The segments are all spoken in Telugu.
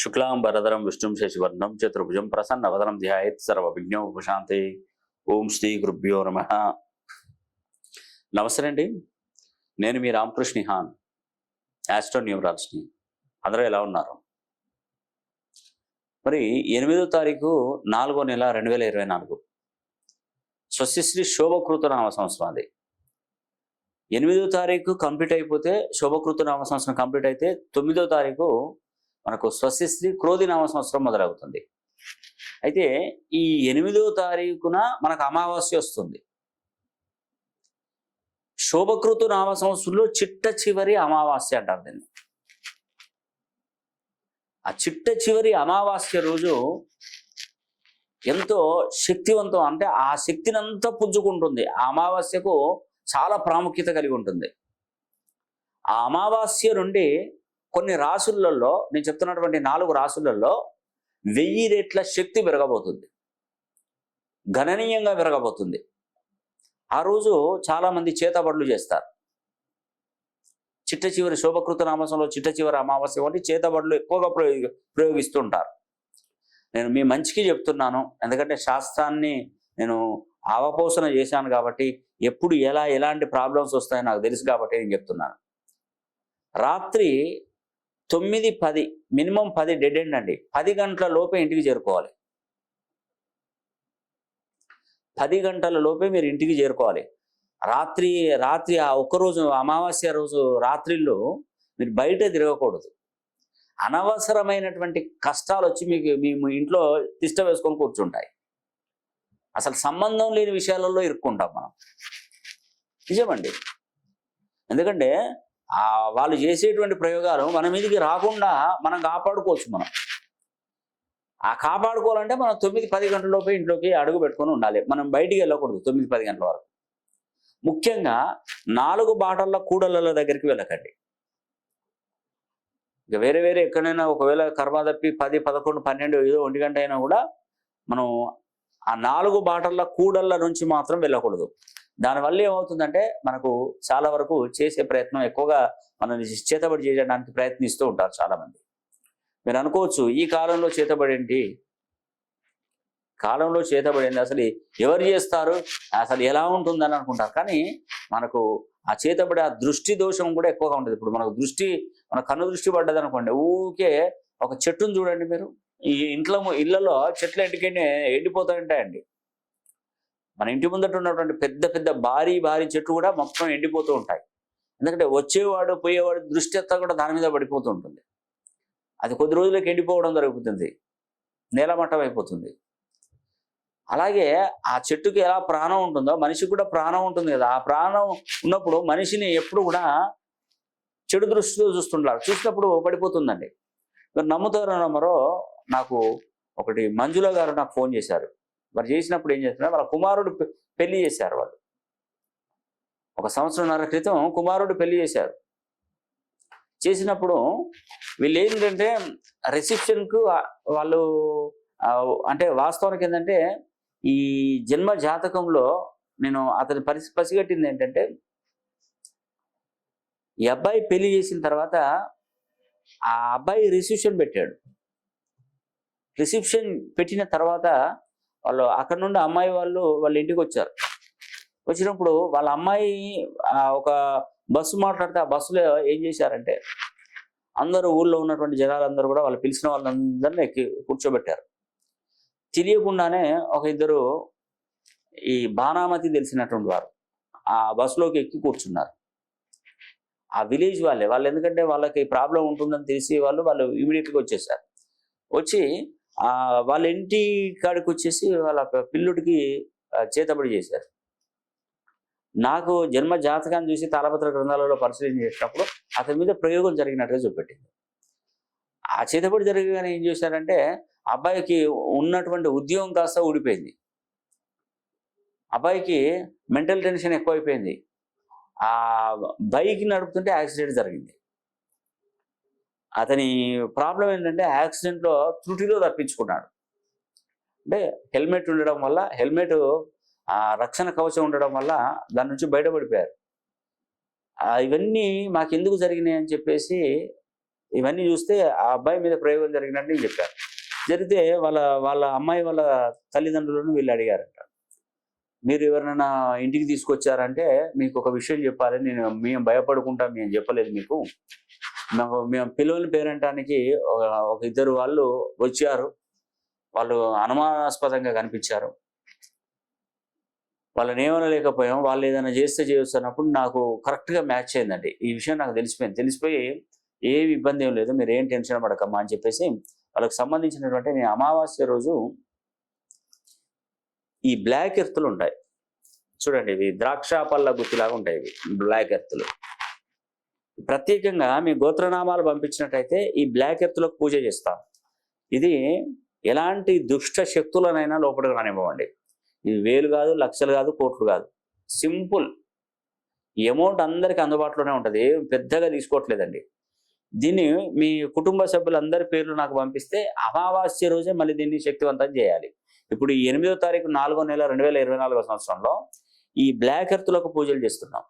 శుక్లాం వరదరం విష్ణుం శశివర్ణం చతుర్భుజం ప్రసన్నవదనం ధ్యాయత్ సర్వ విఘ్నోపశాంతి ఓం శ్రీ గురుభ్యో నమ నమస్తే అండి। నేను మీ రామకృష్ణ హాన్ యాస్ట్రో అందరూ ఎలా ఉన్నారు? మరి ఎనిమిదో తారీఖు నాలుగో నెల రెండు వేల ఇరవై నాలుగు. స్వస్తిశ్రీ శోభకృత నామ సంవత్సరం అది. ఎనిమిదో తారీఖు కంప్లీట్ అయిపోతే శోభకృత నామ సంవత్సరం కంప్లీట్ అయితే తొమ్మిదో తారీఖు మనకు స్వశిశ్రీ క్రోధి నామ సంవత్సరం మొదలవుతుంది. అయితే ఈ ఎనిమిదో తారీఖున మనకు అమావాస్య వస్తుంది. శోభకృతు నామ సంవత్సరంలో చిట్ట చివరి అమావాస్య అంటారు దీన్ని. ఆ చిట్ట చివరి అమావాస్య రోజు ఎంతో శక్తివంతం అంటే ఆ శక్తిని అంతా పుంజుకుంటుంది. ఆ అమావాస్యకు చాలా ప్రాముఖ్యత కలిగి ఉంటుంది. ఆ అమావాస్య నుండి కొన్ని రాసులలో నేను చెప్తున్నటువంటి నాలుగు రాసులలో వెయ్యి రెట్ల శక్తి పెరగబోతుంది. గణనీయంగా పెరగబోతుంది. ఆ రోజు చాలామంది చేతబడులు చేస్తారు. చిట్ట చివరి శోభకృత నామసంలో చిట్ట చివరి అమావాస్య వంటి చేతబడులు ఎక్కువగా ప్రయోగి ప్రయోగిస్తుంటారు. నేను మీ మంచికి చెప్తున్నాను. ఎందుకంటే శాస్త్రాన్ని నేను అవపోసన చేశాను కాబట్టి ఎప్పుడు ఎలా ఎలాంటి ప్రాబ్లమ్స్ వస్తాయో నాకు తెలుసు కాబట్టి నేను చెప్తున్నాను. రాత్రి తొమ్మిది పది మినిమం పది డెడ్ ఎండ్ అండి. పది గంటల లోపే ఇంటికి చేరుకోవాలి. పది గంటల లోపే మీరు ఇంటికి చేరుకోవాలి. రాత్రి రాత్రి ఆ ఒక్కరోజు అమావాస్య రోజు రాత్రిలో మీరు బయట తిరగకూడదు. అనవసరమైనటువంటి కష్టాలు వచ్చి మీకు మీ ఇంట్లో తిష్ట వేసుకొని కూర్చుంటాయి. అసలు సంబంధం లేని విషయాలలో ఇరుక్కుంటాం మనం. నిజమండి. ఎందుకంటే వాళ్ళు చేసేటువంటి ప్రయోగాలు మన మీదకి రాకుండా మనం కాపాడుకోవచ్చు మనం. ఆ కాపాడుకోవాలంటే మనం తొమ్మిది పది గంటలలోపు ఇంట్లోకి అడుగు పెట్టుకొని ఉండాలి. మనం బయటికి వెళ్ళకూడదు తొమ్మిది పది గంటల వరకు. ముఖ్యంగా నాలుగు బాటల కూడళ్ళ దగ్గరికి వెళ్ళకండి. ఇక వేరే వేరే ఎక్కడైనా ఒకవేళ కర్మ తప్పి పది పదకొండు పన్నెండు ఏదో ఒంటి గంట అయినా కూడా మనం ఆ నాలుగు బాటల కూడళ్ళ నుంచి మాత్రం వెళ్ళకూడదు. దానివల్ల ఏమవుతుందంటే మనకు చాలా వరకు చేసే ప్రయత్నం ఎక్కువగా మనల్ని చేతబడి చేయడానికి ప్రయత్నిస్తూ ఉంటారు చాలామంది. మీరు అనుకోవచ్చు ఈ కాలంలో చేతబడి ఏంటి కాలంలో చేతబడింది? అసలు ఎవరు చేస్తారు? అసలు ఎలా ఉంటుందని అనుకుంటారు. కానీ మనకు ఆ చేతబడి ఆ దృష్టి దోషం కూడా ఎక్కువగా ఉంటుంది ఇప్పుడు మనకు దృష్టి మన కన్ను దృష్టి పడ్డది అనుకోండి ఊరికే ఒక చెట్టును చూడండి మీరు. ఈ ఇంట్లో ఇళ్ళలో చెట్లు ఎండికైనా ఎండిపోతూ ఉంటాయండి. మన ఇంటి ముందట ఉన్నటువంటి పెద్ద పెద్ద భారీ భారీ చెట్లు కూడా మొత్తం ఎండిపోతూ ఉంటాయి. ఎందుకంటే వచ్చేవాడు పోయేవాడు దృష్టి అంతా కూడా దాని మీద పడిపోతూ ఉంటుంది. అది కొద్ది రోజులకు ఎండిపోవడం జరుగుతుంది. నేలమట్టం అయిపోతుంది. అలాగే ఆ చెట్టుకి ఎలా ప్రాణం ఉంటుందో మనిషికి కూడా ప్రాణం ఉంటుంది కదా. ఆ ప్రాణం ఉన్నప్పుడు మనిషిని ఎప్పుడు కూడా చెడు దృష్టితో చూస్తుంటారు. చూసినప్పుడు పడిపోతుందండి. మీరు నమ్ముతారో నమ్మరో నాకు ఒకటి మంజుల గారు నాకు ఫోన్ చేశారు. మరి చేసినప్పుడు ఏం చేస్తున్నారు? వాళ్ళ కుమారుడు పెళ్ళి చేశారు వాళ్ళు. ఒక సంవత్సరంన్నర క్రితం కుమారుడు పెళ్ళి చేశారు. చేసినప్పుడు వీళ్ళు ఏంటంటే రిసెప్షన్కు వాళ్ళు అంటే వాస్తవానికి ఏంటంటే ఈ జన్మ జాతకంలో నేను అతని పరిస్థితి పసిగట్టింది ఏంటంటే ఈ అబ్బాయి పెళ్ళి చేసిన తర్వాత ఆ అబ్బాయి రిసెప్షన్ పెట్టాడు. రిసెప్షన్ పెట్టిన తర్వాత వాళ్ళు అక్కడ నుండి అమ్మాయి వాళ్ళు వాళ్ళ ఇంటికి వచ్చారు. వచ్చినప్పుడు వాళ్ళ అమ్మాయి ఒక బస్సు మాట్లాడితే ఆ బస్సులో ఏం చేశారంటే అందరూ ఊళ్ళో ఉన్నటువంటి జనాలందరూ కూడా వాళ్ళు పిలిచిన వాళ్ళందరినీ ఎక్కి కూర్చోబెట్టారు. తెలియకుండానే ఒక ఇద్దరు ఈ బాణామతి తెలిసినటువంటి వారు ఆ బస్సులోకి ఎక్కి కూర్చున్నారు. ఆ విలేజ్ వాళ్ళే వాళ్ళు ఎందుకంటే వాళ్ళకి ప్రాబ్లం ఉంటుందని తెలిసి వాళ్ళు వాళ్ళు ఇమీడియట్గా వచ్చేసారు. వచ్చి వాళ్ళ ఇంటి కాడికి వచ్చేసి వాళ్ళ పిల్లుడికి చేతబడి చేశారు. నాకు జన్మ జాతకాన్ని చూసి తాళపత్ర గ్రంథాలలో పరిశీలన చేసినప్పుడు అతని మీద ప్రయోగం జరిగినట్టుగా చూపెట్టింది. ఆ చేతబడి జరగగానే ఏం చేశారంటే అబ్బాయికి ఉన్నటువంటి ఉద్యోగం కాస్త ఊడిపోయింది. అబ్బాయికి మెంటల్ టెన్షన్ ఎక్కువైపోయింది. ఆ బైక్ నడుపుతుంటే యాక్సిడెంట్ జరిగింది. అతని ప్రాబ్లం ఏంటంటే యాక్సిడెంట్లో త్రుటిలో తప్పించుకున్నాడు. అంటే హెల్మెట్ ఉండడం వల్ల హెల్మెట్ ఆ రక్షణ కవచం ఉండడం వల్ల దాని నుంచి బయటపడిపోయారు. ఇవన్నీ మాకు ఎందుకు జరిగినాయి అని చెప్పేసి ఇవన్నీ చూస్తే ఆ అబ్బాయి మీద ప్రయోగం జరిగినట్టు చెప్పారు జరిగితే వాళ్ళ వాళ్ళ అమ్మాయి వాళ్ళ తల్లిదండ్రులను వీళ్ళు అడిగారంట. మీరు ఎవరినైనా ఇంటికి తీసుకొచ్చారంటే మీకు ఒక విషయం చెప్పాలి నేను మేము భయపడుకుంటా మేము చెప్పలేదు మీకు. మాకు మేము పిల్లల్ని పేరంటానికి ఒక- ఒక ఇద్దరు వాళ్ళు వచ్చారు. వాళ్ళు అనుమానాస్పదంగా కనిపించారు. వాళ్ళని ఏమనలేకపోయాం. వాళ్ళు ఏదైనా చేస్తే చేస్తున్నప్పుడు నాకు కరెక్ట్గా మ్యాచ్ అయిందండి. ఈ విషయం నాకు తెలిసిపోయింది. తెలిసిపోయి ఏమి ఇబ్బంది ఏం లేదు. మీరు ఏం టెన్షన్ పడకమ్మా అని చెప్పేసి వాళ్ళకి సంబంధించినటువంటి నేను అమావాస్య రోజు ఈ బ్లాక్ ఎర్తులు ఉంటాయి. చూడండి ఇవి ద్రాక్ష పళ్ళ గుత్తిలాగా ఉంటాయి ఇవి. బ్లాక్ ఎర్తులు. ప్రత్యేకంగా మీ గోత్రనామాలు పంపించినట్టయితే ఈ బ్లాక్ ఎత్తులకు పూజ చేస్తాం. ఇది ఎలాంటి దుష్ట శక్తులనైనా లోపలికి రానివ్వండి ఇది వేలు కాదు లక్షలు కాదు కోట్లు కాదు. సింపుల్. అమౌంట్ అందరికి అందుబాటులోనే ఉంటుంది. పెద్దగా తీసుకోవట్లేదండి. దీన్ని మీ కుటుంబ సభ్యులందరి పేర్లు నాకు పంపిస్తే అమావాస్య రోజే మళ్ళీ దీన్ని శక్తివంతం చేయాలి. ఇప్పుడు ఎనిమిదో తారీఖు నాలుగో నెల రెండు వేల ఇరవై నాలుగో సంవత్సరంలో ఈ బ్లాక్ ఎర్త్లకు పూజలు చేస్తున్నాం.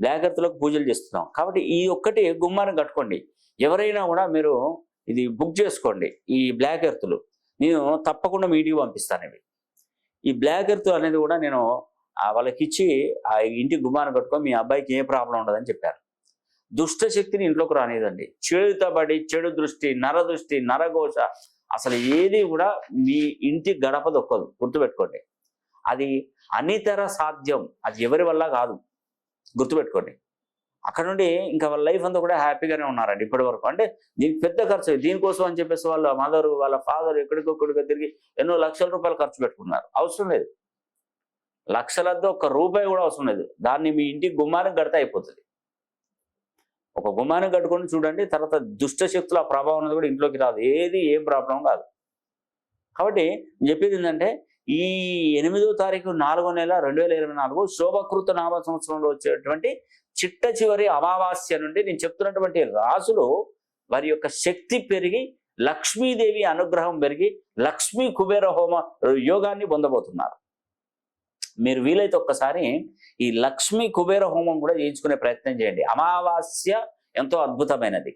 బ్లాక్ పూజలు చేస్తున్నాం. కాబట్టి ఈ ఒక్కటి గుమ్మాన్ని కట్టుకోండి. ఎవరైనా కూడా మీరు ఇది బుక్ చేసుకోండి ఈ బ్లాక్ ఎర్త్లు. నేను తప్పకుండా మీ ఇంటికి పంపిస్తాను ఇవి. ఈ బ్లాక్ ఎర్త్ అనేది కూడా నేను వాళ్ళకి ఇచ్చి ఆ ఇంటి గుమ్మాన్ని కట్టుకొని మీ అబ్బాయికి ఏ ప్రాబ్లం ఉండదని చెప్పారు. దుష్ట శక్తిని ఇంట్లోకి రానిదండి చెడుతబడి చెడు దృష్టి నర దృష్టి నరఘోష అసలు ఏది కూడా మీ ఇంటి గడప దొక్కదు. గుర్తుపెట్టుకోండి. అది అనితర సాధ్యం. అది ఎవరి వల్ల కాదు. గుర్తుపెట్టుకోండి. అక్కడ నుండి ఇంకా వాళ్ళ లైఫ్ అంతా కూడా హ్యాపీగానే ఉన్నారండి ఇప్పటి వరకు. అంటే దీనికి పెద్ద ఖర్చు దీనికోసం అని చెప్పేసి వాళ్ళ మదర్ వాళ్ళ ఫాదర్ ఎక్కడికొక్కడికి తిరిగి ఎన్నో లక్షల రూపాయలు ఖర్చు పెట్టుకున్నారు. అవసరం లేదు. లక్షలద్దు ఒక్క రూపాయి కూడా అవసరం లేదు. దాన్ని మీ ఇంటికి గుమ్మానికి గడితే అయిపోతుంది. ఒక గుమ్మానికి కట్టుకొని చూడండి తర్వాత దుష్ట శక్తుల ప్రభావం అనేది కూడా ఇంట్లోకి రాదు. ఏది ఏం ప్రాబ్లం కాదు. కాబట్టి చెప్పేది ఏంటంటే ఈ ఎనిమిదో తారీఖు నాలుగో నెల రెండు వేల ఇరవై నాలుగు శోభకృత నామ సంవత్సరంలో వచ్చేటువంటి చిట్ట చివరి అమావాస్య నుండి నేను చెప్తున్నటువంటి రాసులు వారి యొక్క శక్తి పెరిగి లక్ష్మీదేవి అనుగ్రహం పెరిగి లక్ష్మీ కుబేర హోమ యోగాన్ని పొందబోతున్నారు. మీరు వీలైతే ఒక్కసారి ఈ లక్ష్మీ కుబేర హోమం కూడా చేయించుకునే ప్రయత్నం చేయండి. అమావాస్య ఎంతో అద్భుతమైనది.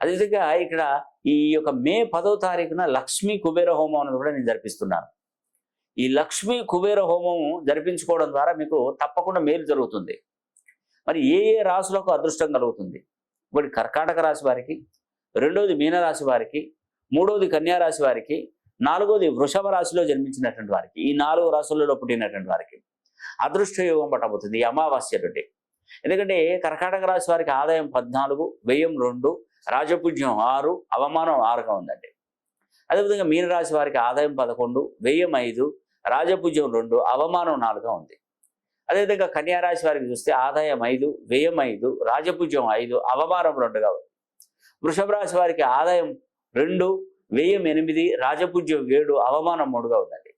అదేవిధంగా ఇక్కడ ఈ యొక్క మే పదో తారీఖున లక్ష్మీ కుబేర హోమం అనేది కూడా నేను జరిపిస్తున్నాను. ఈ లక్ష్మీ కుబేర హోమం జరిపించుకోవడం ద్వారా మీకు తప్పకుండా మేలు జరుగుతుంది. మరి ఏ ఏ రాశులకు అదృష్టం కలుగుతుంది? ఒకటి కర్కాటక రాశి వారికి రెండోది మీనరాశి వారికి మూడోది కన్యారాశి వారికి నాలుగోది వృషభ రాశిలో జన్మించినటువంటి వారికి ఈ నాలుగు రాశులలో పుట్టినటువంటి వారికి అదృష్ట యోగం పట్టబోతుంది ఈ అమావాస్య నుండి. ఎందుకంటే కర్కాటక రాశి వారికి ఆదాయం పద్నాలుగు వ్యయం రెండు రాజపూజ్యం ఆరు అవమానం ఆరుగా ఉందండి. అదేవిధంగా మీనరాశి వారికి ఆదాయం పదకొండు వ్యయం ఐదు రాజపూజ్యం రెండు అవమానం నాలుగుగా ఉంది. అదేవిధంగా కన్యారాశి వారికి చూస్తే ఆదాయం ఐదు వ్యయం ఐదు రాజపూజ్యం ఐదు అవమానం రెండుగా ఉంది. వృషభ రాశి వారికి ఆదాయం రెండు వ్యయం ఎనిమిది రాజపూజ్యం ఏడు అవమానం మూడుగా ఉందండి.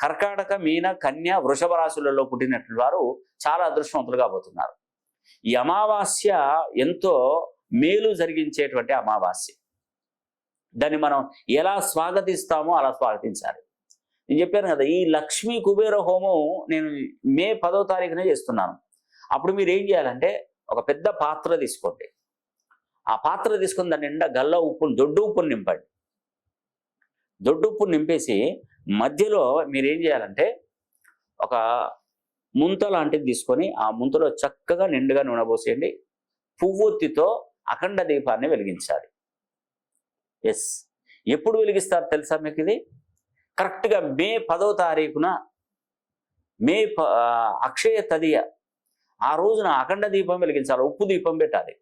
కర్కాటక మీన కన్య వృషభ రాశులలో పుట్టినటువంటి వారు చాలా అదృష్టవంతులుగా పోతున్నారు. ఈ అమావాస్య ఎంతో మేలు జరిగించేటువంటి అమావాస్య. దాన్ని మనం ఎలా స్వాగతిస్తామో అలా స్వాగతించాలి. నేను చెప్పాను కదా ఈ లక్ష్మీ కుబేర హోమం నేను మే పదో తారీఖునే చేస్తున్నాను. అప్పుడు మీరు ఏం చేయాలంటే ఒక పెద్ద పాత్ర తీసుకోండి. ఆ పాత్ర తీసుకుని దాని నిండా గల్ల ఉప్పుని దొడ్డు ఉప్పుని నింపండి. దొడ్డు ఉప్పును నింపేసి మధ్యలో మీరు ఏం చేయాలంటే ఒక ముంత లాంటిది తీసుకొని ఆ ముంతలో చక్కగా నిండుగా నూనె పోసేయండి. పువ్వొత్తితో అఖండ దీపాన్ని వెలిగించాలి. ఎస్ ఎప్పుడు వెలిగిస్తారు తెలుసా మీకు ఇది? కరెక్ట్గా మే పదో తారీఖున మే ప- అక్షయ తదియ ఆ రోజున అఖండ దీపం వెలిగించాలి. ఉప్పు దీపం పెట్టాలి.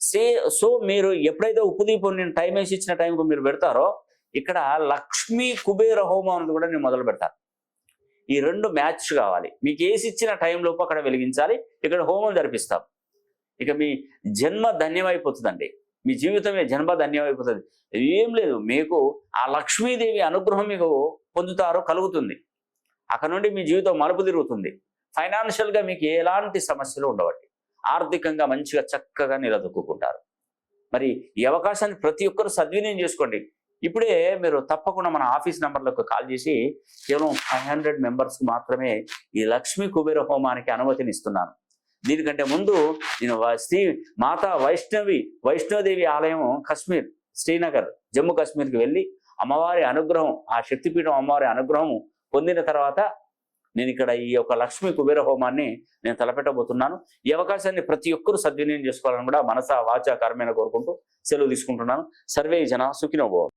సే సో మీరు ఎప్పుడైతే ఉప్పు దీపం నేను టైం వేసి ఇచ్చిన టైంకు మీరు పెడతారో ఇక్కడ లక్ష్మీ కుబేర హోమం అనేది కూడా నేను మొదలు పెడతాను. ఈ రెండు మ్యాచ్ కావాలి. మీకు వేసి ఇచ్చిన టైంలోపు అక్కడ వెలిగించాలి. ఇక్కడ హోమం జరిపిస్తాం. ఇక మీ జన్మ ధన్యమైపోతుందండి. మీ జీవితమే జన్మ ధన్యమైపోతుంది ఏం లేదు మీకు ఆ లక్ష్మీదేవి అనుగ్రహం మీకు పొందుతారో కలుగుతుంది. అక్కడ నుండి మీ జీవితం మలుపు తిరుగుతుంది. ఫైనాన్షియల్గా మీకు ఎలాంటి సమస్యలు ఉండవండి. ఆర్థికంగా మంచిగా చక్కగా నిలదొక్కుంటారు మరి ఈ అవకాశాన్ని ప్రతి ఒక్కరు సద్వినియోగం చేసుకోండి. ఇప్పుడే మీరు తప్పకుండా మన ఆఫీస్ నెంబర్లకు కాల్ చేసి కేవలం ఫైవ్ హండ్రెడ్ మెంబర్స్కి మాత్రమే ఈ లక్ష్మీ కుబేర హోమానికి అనుమతిని ఇస్తున్నాను. దీనికంటే ముందు నేను వ- శ్రీ మాతా వైష్ణవి వైష్ణోదేవి ఆలయం కశ్మీర్ శ్రీనగర్ జమ్మూ కాశ్మీర్కి వెళ్ళి అమ్మవారి అనుగ్రహం ఆ శక్తిపీఠం అమ్మవారి అనుగ్రహం పొందిన తర్వాత నేను ఇక్కడ ఈ యొక్క లక్ష్మీ కుబేర హోమాన్ని నేను తలపెట్టబోతున్నాను. ఈ అవకాశాన్ని ప్రతి ఒక్కరూ సద్వినియోగం చేసుకోవాలని కూడా మనస వాచ కర్మైన కోరుకుంటూ సెలవు తీసుకుంటున్నాను. సర్వే జన సుఖినోభవం